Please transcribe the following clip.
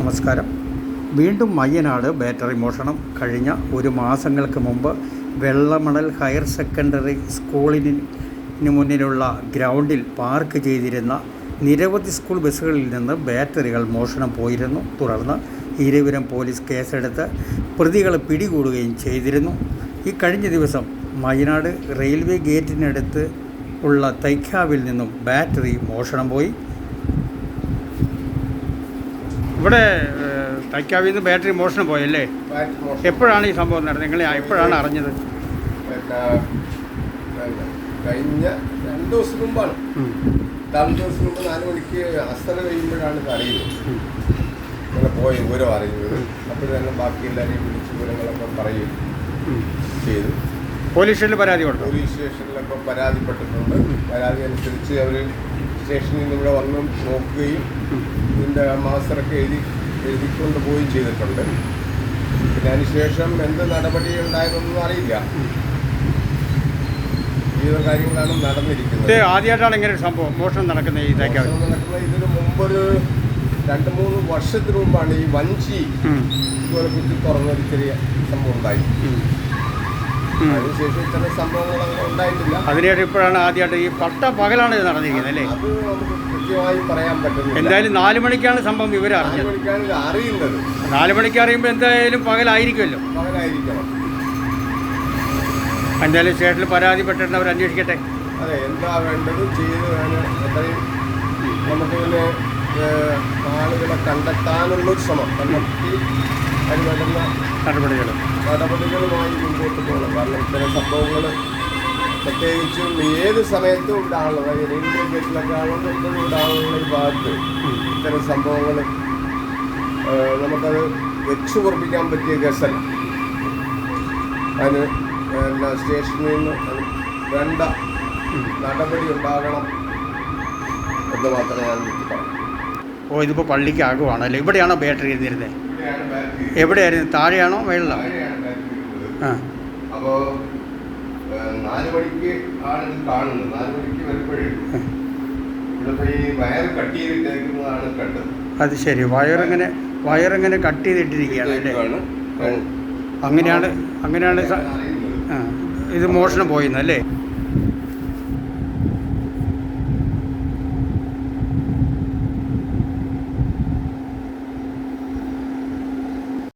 നമസ്കാരം. വീണ്ടും മയ്യനാട് ബാറ്ററി മോഷണം. കഴിഞ്ഞ ഒരു മാസങ്ങൾക്ക് മുമ്പ് വെള്ളമണൽ ഹയർ സെക്കൻഡറി സ്കൂളിന് മുന്നിലുള്ള ഗ്രൗണ്ടിൽ പാർക്ക് ചെയ്തിരുന്ന നിരവധി സ്കൂൾ ബസ്സുകളിൽ നിന്ന് ബാറ്ററികൾ മോഷണം പോയിരുന്നു. തുടർന്ന് ഇരുവരും പോലീസ് കേസെടുത്ത് പ്രതികളെ പിടികൂടുകയും ചെയ്തിരുന്നു. ഈ കഴിഞ്ഞ ദിവസം മയ്യനാട് റെയിൽവേ ഗേറ്റിനടുത്ത് ഉള്ള തൈക്കാവിൽ നിന്നും ബാറ്ററി മോഷണം പോയി. ഇവിടെ തൈക്കാവിൽ നിന്ന് ബാറ്ററി മോഷണം പോയല്ലേ? എപ്പോഴാണ് ഈ സംഭവം നടന്നത്? നിങ്ങൾ എപ്പോഴാണ് അറിഞ്ഞത്? കഴിഞ്ഞ രണ്ട് ദിവസം മുമ്പാണ്. രണ്ടു ദിവസം മുമ്പ് നാല് മണിക്ക് അസ്തര കഴിയുമ്പോഴാണ് ഇത് അറിയുന്നത്. ഇങ്ങനെ പോയ വിവരം അറിയുന്നത്. അപ്പോൾ തന്നെ ബാക്കി എല്ലാവരെയും വിളിച്ച് വിവരങ്ങളൊക്കെ പറയുകയും ചെയ്തു. പോലീസ് സ്റ്റേഷനിൽ പരാതി കൊടുത്തു? പോലീസ് സ്റ്റേഷനിലൊക്കെ പരാതിപ്പെട്ടിട്ടുണ്ട്. പരാതി അനുസരിച്ച് അവർ സ്റ്റേഷനിൽ നിന്ന് ഇവിടെ വന്ന് നോക്കുകയും. ഇതിന്റെ മാസ്റ്ററൊക്കെ എഴുതി എഴുതിക്കൊണ്ട് പോവുകയും ചെയ്തിട്ടുണ്ട്. പിന്നെ അതിനുശേഷം എന്ത് നടപടി ഉണ്ടായതൊന്നും അറിയില്ല. ഒരു കാര്യങ്ങളാണ് നടന്നിരിക്കുന്നത്. ആദ്യമായിട്ടാണ് ഇങ്ങനെ ഒരു സംഭവം മോഷണം നടക്കുന്നത് ഈ ഇതിന് മുമ്പൊരു രണ്ട് മൂന്ന് വർഷത്തിന് മുമ്പാണ് ഈ വഞ്ചി കുത്തി തുറന്നൊരു ചെറിയ സംഭവം ഉണ്ടായി. അതിനുശേഷം ഇത്തരം അങ്ങനെ ഉണ്ടായിട്ടില്ല. അതിനുശേഷം ഇപ്പോഴാണ് ആദ്യമായിട്ട് ഈ പട്ട പകലാണ് ഇത് നടന്നിരിക്കുന്നത് അല്ലേ? അത് നമുക്ക് കൃത്യമായി പറയാൻ പറ്റുന്നില്ല. എന്തായാലും നാല് മണിക്കാണ് സംഭവം വിവരം നാല് അറിഞ്ഞത് മണിക്കാണ് ഇത് അറിയുന്നത്. നാല് മണിക്ക് അറിയുമ്പോൾ എന്തായാലും പകലായിരിക്കുമല്ലോ. പകലായിരിക്കണം. എന്തായാലും സ്റ്റേഷനിൽ പരാതിപ്പെട്ടിട്ട് അവർ അന്വേഷിക്കട്ടെ. അതെ എന്താ വേണ്ടത് ചെയ്ത് വേണം. എത്രയും നമുക്കിതിനെ ഏഹ്, ആളുകളെ കണ്ടെത്താനുള്ള ശ്രമം. കണ്ടെത്തി അതിന് വേണ്ടുന്ന നടപടികൾ നടപടികളുമായി മുന്നോട്ട് പോകണം കാരണം ഇത്തരം സംഭവങ്ങൾ പ്രത്യേകിച്ചും ഏത് സമയത്തും അതായത് റെയിൽവേ ഗേറ്റിലൊക്കെ ആണെങ്കിലും എപ്പോഴും ഉണ്ടാകുന്ന ഒരു ഭാഗത്ത് ഇത്തരം സംഭവങ്ങൾ നമുക്കത് വെച്ചു കുറപ്പിക്കാൻ പറ്റിയ ഗസൽ. അതിന് പിന്നെ സ്റ്റേഷനിൽ നിന്ന് വേണ്ട നടപടി ഉണ്ടാകണം എന്ന് മാത്രമേ ഞാൻ എനിക്ക് പറയാം ഓ ഇതിപ്പോൾ പള്ളിക്ക് ആകുവാണല്ലോ ഇവിടെയാണോ ബാറ്ററി ഇരുന്നിരുന്നത് എവിടെയായിരുന്നു? താഴെയാണോ? മേളിലാണോ? അപ്പോൾ നാല് മണിക്ക് ആണ് ഇത് കാണുന്നത്. നാല് മണിക്ക് വരുമ്പോഴേ ഇവിടെ ഈ വയർ കട്ട് ചെയ്തിട്ടേക്കുന്നതാണ് കണ്ടത്. അത് ശരി. വയറിങ്ങനെ വയറിങ്ങനെ കട്ട് ചെയ്തിട്ടിരിക്കുകയാണ് അല്ലേ? അങ്ങനെയാണ് അങ്ങനെയാണ് ഇത് മോഷണം പോയിന്നല്ലേ